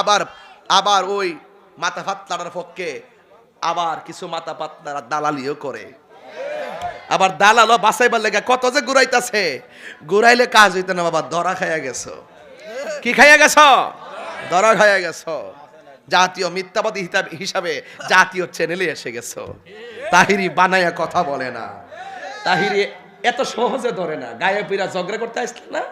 আবার আবার ওই মাথা ফাতলার পক্ষে আবার কিছু মাথা পাতলারা দালালিও করে। আবার দালালো বাসাইবার লেগে কত যে ঘুরাইতাছে। ঘুরাইলে কাজ হইতে না, বাবা, ধরা খাইয়া গেছো। কি খাইয়া গেছো? ধরা খাইয়া গেছো। জাতীয় মিথ্যাবাদী হিসাবে জাতীয় চ্যানেলে এসে গেছো। তাহিরি বানাইয়া কথা বলে না। তাহিরি এত সহজে ধরে না। গায়ে পিরা ঝগড়া করতে আসলে না?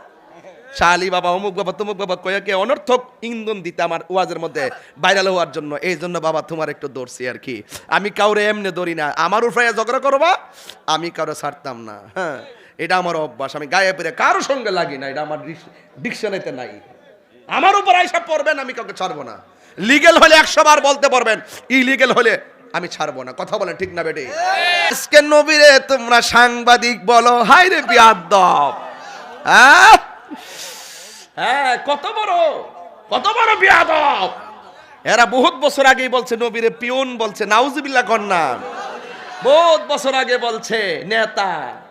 শালি বাবা, অমুক বাবা, তমুক বাবা কয়াকে অনর্থক ইন্ধন দিতে আমার ওয়াজের মধ্যে ভাইরাল হওয়ার জন্য। এই জন্য বাবা তোমার একটু দৌড়ছি আর কি। আমি কাউরে এমনি দৌড়ি না। আমার উপরে ঝগড়া করবা আমি কারও ছাড়তাম না। হ্যাঁ এটা আমার অভ্যাস। আমি গায়ে পেরে কারও সঙ্গে লাগি না, এটা আমার ডিকশনারিতে নাই। আমার উপর আইসা পড়বেন, আমি কাউকে ছাড়বো না। লিগেল হলে একশো বার বলতে পারবেন ইলিগেল হলে আমি ছাড়বো না। কথা বলেন ঠিক না বেটি? আজকে নবীরে তোমরা সাংবাদিক বলো হাই রে বিয়াদব। হ্যাঁ? কত বড় কত বড় বিয়াদব। এরা বহুত বছর আগেই বলছে, নবীরে পিউন বলছে, নাউজুবিল্লাহ কন্যা। বহুত বছর আগে বলছে, নেতা,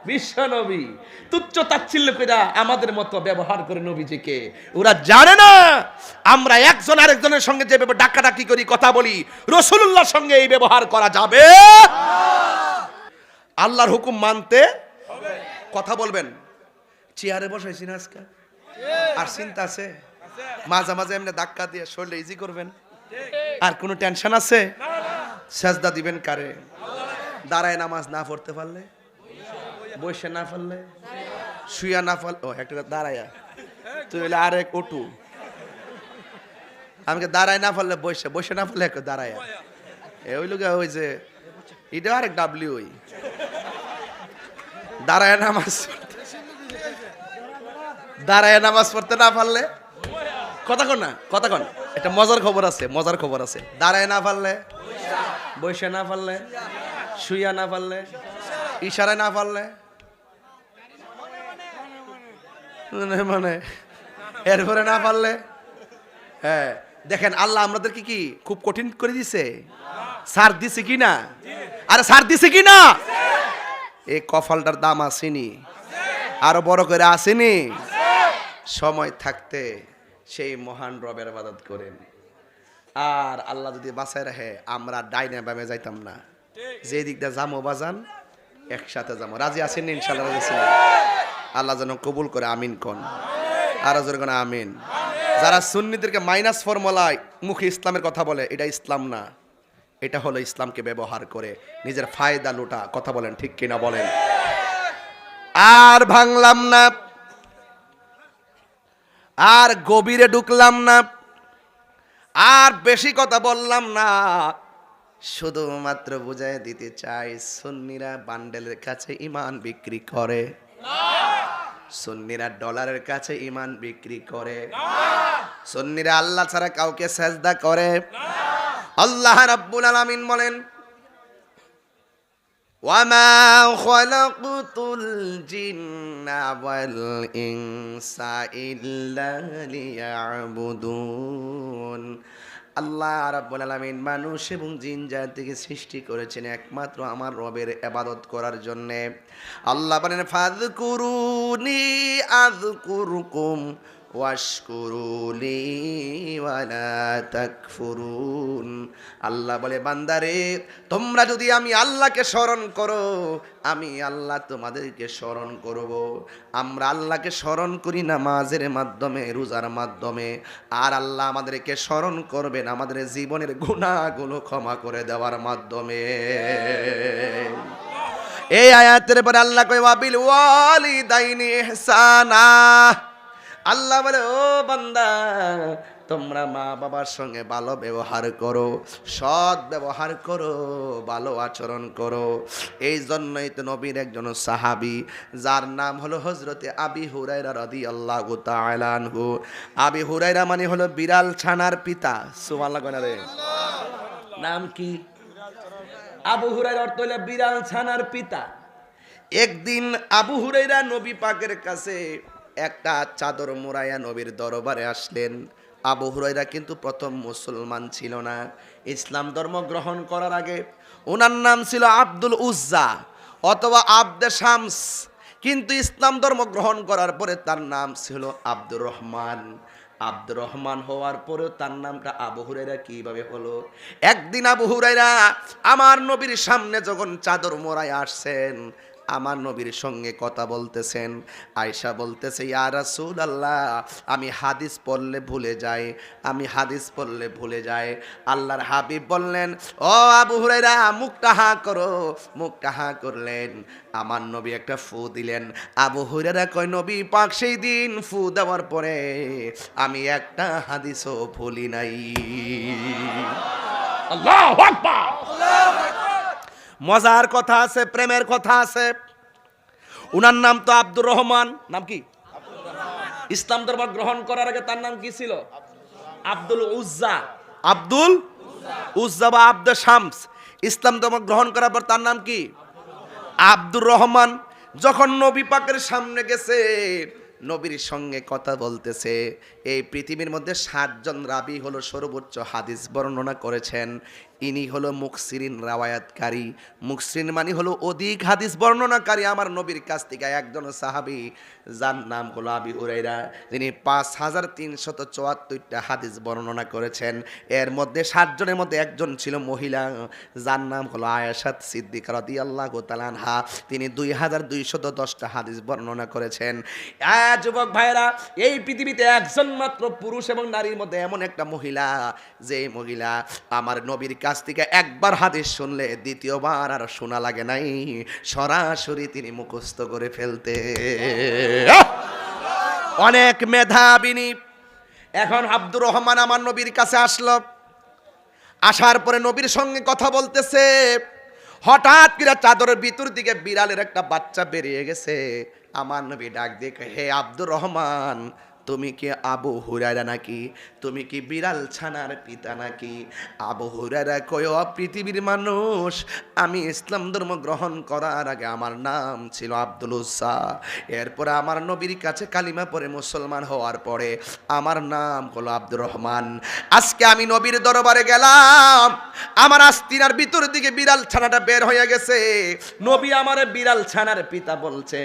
বিশ্ব নবী, তুচ্ছ তাচ্ছিল্য কইরা আমাদের মতো ব্যবহার করে নবীজিকে। ওরা জানে না, আমরা একজন আরেকজনের সঙ্গে যে ডাকাডাকি করি, কথা বলি রসুল্লাহর সঙ্গে এই ব্যবহার করা যাবে? আল্লাহর হুকুম মানতে কথা বলবেন। চেয়ারে বসাইছি না আজকে। আর চিন্তা আছে? মাঝে মাঝে এমনি ধাক্কা দিয়ে শরীরে ইজি করবেন। আর কোনো টেনশন আছে? সেজদা দিবেন কারে? দাঁড়ায় নামাজ না পড়তে পারলে? বসে না পারলে? শুয়া না পারলে? ও, একটা দাঁড়ায়া। তুই হলে আর এক ওটু আমাকে দাঁড়ায় না পারলে বসে বসে না পারলে এক দাঁড়ায়া। এ ওই লোক ওই যে, এটা আরেক ডাব্লিউ দাঁড়ায় নামাজ। দাঁড়ায় নামাজ পড়তে না পারলে? কথা কন না, কথা কন। এটা মজার খবর আছে, মজার খবর আছে। দাঁড়ায় না পারলে, বসে না পারলে, শুইয়া না পারলে, ইশারায় না পারলে। মানে এরপরে না পারলে হ্যাঁ। দেখেন, আল্লাহ আমাদেরকে কি খুব কঠিন করে দিছে? সার দিছে কি না? আরে সার দিছে কি না? এই কফলটার দাম আসেনি। আরও বড় করে আসেনি। সময় থাকতে সেই মহান রবের আবাদত করেন। আর আল্লাহ যদি বাঁচায় রাখে, আমরা ডাইনে বামে যাইতাম না। যে দিকটা যামো বাজান একসাথে যাব রাজি আছেন ইনশাল্লাহ আল্লাহ যেন কবুল করে, আমিন কোন। আর কোন, আমিন। যারা সুন্নিদেরকে মাইনাস ফর্মুলায় মুখে ইসলামের কথা বলে, এটা ইসলাম না। এটা হলো ইসলামকে ব্যবহার করে, নিজের ফায়দা লুটা, কথা বলেন ঠিক কিনা বলেন। আর ভাঙলাম না। আর গভীরে ঢুকলাম না। আর বেশি কথা বললাম না। শুধুমাত্র বুঝাই দিতে চাই, সুন্নিরা বান্ডেলের কাছে ইমান বিক্রি করে। সুন্নিরা ডলারের কাছে ইমান বিক্রি করে। সুন্নিরা আল্লাহ ছাড়া কাউকে সেজদা করে। আল্লাহ রাব্বুল আলামিন বলেন وما خلقت الجن والإنس إلا ليعبدون আল্লাহ রাব্বুল আলামিন মানুষ এবং জিন জাতিকে সৃষ্টি করেছেন একমাত্র আমার রবের ইবাদত করার জন্য আল্লাহ বলেন ফাযকুরুনি আযকুরুকুম আল্লাহ বলে, বান্দারে, তোমরা যদি আমি আল্লাহকে স্মরণ করো, আমি আল্লাহ তোমাদেরকে স্মরণ করব। আমরা আল্লাহকে স্মরণ করি নামাজের মাধ্যমে, রোজার মাধ্যমে। আর আল্লাহ আমাদেরকে স্মরণ করবেন আমাদের জীবনের গুণাগুলো ক্ষমা করে দেওয়ার মাধ্যমে। এই আয়াতের পরে আল্লাহ কই ওয়াবিল ওয়ালিদাইনি ইহসানা। আল্লাহ বলে, ও বান্দা, তোমরা মা বাবার সঙ্গে ভালো ব্যবহার করো, সৎ ব্যবহার করো, ভালো আচরণ করো। এই জন্যই তো নবীর একজন সাহাবি, যার নাম হলো হজরতে আবি হুরাইরা রদি আল্লাহ তালানহু আবি হুরাইরা মানে হলো বিড়াল ছানার পিতা। সুমাল্লা রে। নাম কি? আবু হুরাইরা অর্থ হলো বিড়াল ছানার পিতা। একদিন আবু হুরাইরা নবী পাকের কাছে একটা চাদর মোড়াইয়া নবীর দরবারে আসলেন। আবু হুরাইরা কিন্তু প্রথম মুসলমান ছিল না। ইসলাম ধর্ম গ্রহণ করার আগে ওনার নাম ছিল আব্দুল উজ্জা অথবা আব্দে শামস। কিন্তু ইসলাম ধর্ম গ্রহণ করার পরে তার নাম ছিল আব্দুর রহমান। আব্দুর রহমান হওয়ার পরেও তার নামটা আবু হুরাইরা কীভাবে হলো? একদিন আবু হুরাইরা আমার নবীর সামনে যখন চাদর মোড়ায় আসছেন আমার নবীর সঙ্গে কথা বলতেছেন। আয়সা বলতেছে, ইয়া রাসূল আল্লাহ আমি হাদিস পড়লে ভুলে যাই, আমি হাদিস পড়লে ভুলে যাই। আল্লাহর হাবিব বললেন, ও আবু হুরাইরা মুখটা হা করো। মুখটা হা করলেন। আমার নবী একটা ফু দিলেন। আবু হুরাইরা কয়, নবী পাক সেই দিন ফু দেওয়ার পরে আমি একটা হাদিসও ভুলি নাই। আল্লাহু আকবার। মজার কথা আছে প্রেমের কথা আছে। উনার নাম তো আব্দুর রহমান। নাম কি? ইসলাম ধর্ম গ্রহণ করার আগে তার নাম কি ছিল? আব্দুল উজ্জা। আব্দুল উজ্জা বা আব্দ শামস। ইসলাম ধর্ম গ্রহণ করার পর তার নাম কি? আব্দুর রহমান। যখন নবী পাকের সামনে গেছে নবীর সঙ্গে কথা বলতেছে। এই পৃথিবীর মধ্যে সাতজন রাবি হলো সর্বোচ্চ হাদিস বর্ণনা করেছেন। ইনি হলো মুকসিরিন রাওয়ায়াতকারী। মুকসিরিন মানে হলো অধিক হাদিস বর্ণনাকারী আমার নবীর কাছ থেকে একজন সাহাবি, যার নাম হলো আবি উরাইরা, যিনি পাঁচ হাজার তিনশত চুয়াত্তরটা হাদিস বর্ণনা করেছেন। এর মধ্যে সাতজনের মধ্যে একজন ছিল মহিলা, যার নাম হলো আয়াসাত সিদ্দিক রাদি আল্লাহ তালানহা তিনি দুই হাজার দুইশত দশটা হাদিস বর্ণনা করেছেন। যুবক ভাইরা এই পৃথিবীতে একজন মাত্র পুরুষ এবং নারীর মধ্যে এমন একটা মহিলা, যে মহিলা আমার নবীর কাছ থেকে একবার হাদিস শুনলে দ্বিতীয়বার আর শোনা লাগে নাই। সরাসরি তিনি মুখস্থ করে ফেলতে। অনেক মেধাবিনী এখন আব্দুর রহমান আমার নবীর কাছে আসলো। আসার পরে নবীর সঙ্গে কথা বলতেছে। হঠাৎ করে চাদরের ভিতর দিকে বিড়ালের একটা বাচ্চা বেরিয়ে গেছে। আমার নবী ডাক দেখে হে আব্দুর রহমান তুমি কি আবু হুরারা নাকি? তুমি কি বিড়াল ছানার পিতা নাকি? আবু হুরারা কয় পৃথিবীর মানুষ, আমি ইসলাম ধর্ম গ্রহণ করার আগে আমার নাম ছিল আব্দুল উসা। এরপরে আমার নবীর কাছে কালিমা পরে মুসলমান হওয়ার পরে আমার নাম হলো আব্দুর রহমান। আজকে আমি নবীর দরবারে গেলাম। আমার আস্তিনার ভিতর দিকে বিড়াল ছানাটা বের হয়ে গেছে। নবী আমার বিড়াল ছানার পিতা বলছে।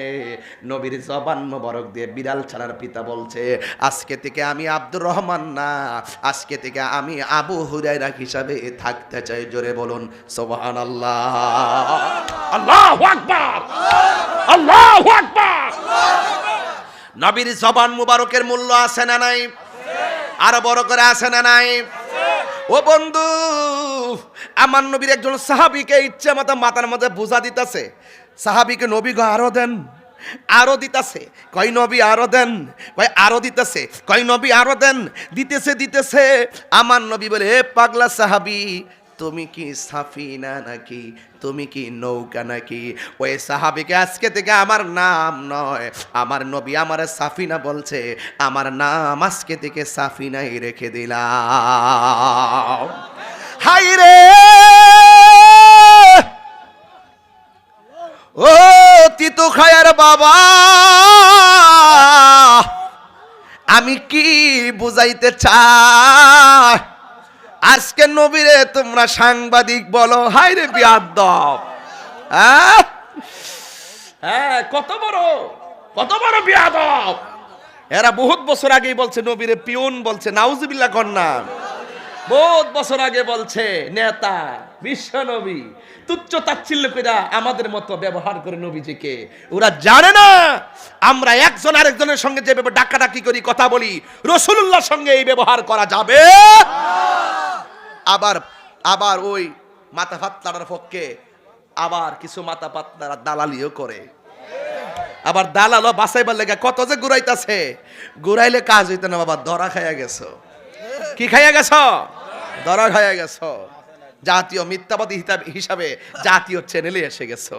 নবীর জবান মোবারক দিয়ে বিড়াল ছানার পিতা বলছে আজকে থেকে আমি আব্দুর রহমান না। আজকে থেকে আমি আবু হুরাইরা হিসাবে থাকতে চাই। জোরে বলুন সোবাহান আল্লাহ আল্লাহ আল্লাহ নবীর জবান মুবারকের মূল্য আছে না নাই? আরও বড় করে আছে না নাই? ও বন্ধু আমার নবীর একজন সাহাবিকে ইচ্ছে মতো মাথার মধ্যে বোঝা দিতেছে। সাহাবিকে নবী গো আরও দেন। আরও দিতেছে। কয় নবী আরও দেন? কয় আরও দিতেছে। কয় নবী আরও দেন? দিতেছে দিতেছে। আমার নবী বলে, এ পাগলা সাহাবি, তুমি কি সাফিনা নাকি? তুমি কি নৌকা নাকি? ওই সাহাবিকে আজকে থেকে আমার নাম নয়। আমার নবী আমার সাফিনা বলছে, আমার নাম আজকে থেকে সাফিনাই রেখে দিলাম। হাই রে ও তিতু খায়ার বাবা। আমি কি বুঝাইতে চাই? আজকে নবীরে তোমরা সাংবাদিক বলো। হাই রে বিয়াদব। হ্যাঁ? হ্যাঁ কত বড় কত বড় বিয়াদব। এরা বহুত বছর আগেই বলছে, নবীরে পিউন বলছে, নাউজুবিল্লাহ কন্যা। বহুত বছর আগে বলছে, নেতা বিশ্ব নবী তুচ্ছ তাচ্ছিল্য কইরা আমাদের মতো ব্যবহার করে নবীজিকে। ওরা জানে না, আমরা একজন আরেকজনের সঙ্গে যেভাবে ডাকাডাকি করি, কথা বলি রসুল্লাহর সঙ্গে এই ব্যবহার করা যাবে? আবার আবার ওই মাথা ফাতলার পক্ষে আবার কিছু মাথা পাতলারা দালালিও করে। আবার দালালো বাসাইবার লেগে কত যে ঘুরাইতাছে। ঘুরাইলে কাজ হইতে না, বাবা, ধরা খাইয়া গেছো। কি খাইয়া গেছ? দরা খাইয়া গেছ। জাতীয় মিথ্যাবাদী হিসাবে জাতীয় চ্যানেলে এসে গেছো।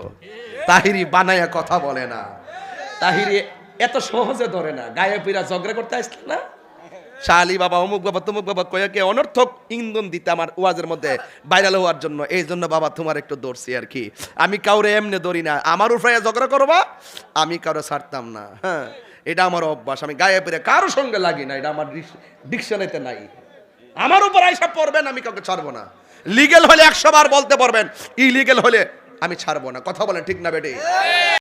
তাহিরি বানায়া কথা বলে না। তাহিরি এত সহজে ধরে না। গায়ে পিরা ঝগড়া করতে আসলে না। শালি বাবা, অমুক বাবা, তমুক বাবা কয়াকে অনর্থক ইন্ধন দিতে আমার ওয়াজের মধ্যে ভাইরাল হওয়ার জন্য। এই জন্য বাবা তোমার একটু দৌড়ছি আর কি। আমি কাউরে এমনি দৌড়ি না। আমার উপরে ঝগড়া করবা, আমি কারও ছাড়তাম না। হ্যাঁ এটা আমার অভ্যাস। আমি গায়ে পেরে কারও সঙ্গে লাগি না। এটা আমার ডিকশনারিতে নাই। আমার উপর আইসা পড়বেন, আমি কাউকে ছাড়বো না। লিগেল হলে একশো বার বলতে পারবেন ইলিগেল হলে আমি ছাড়বো না। কথা বলেন ঠিক না বেটে?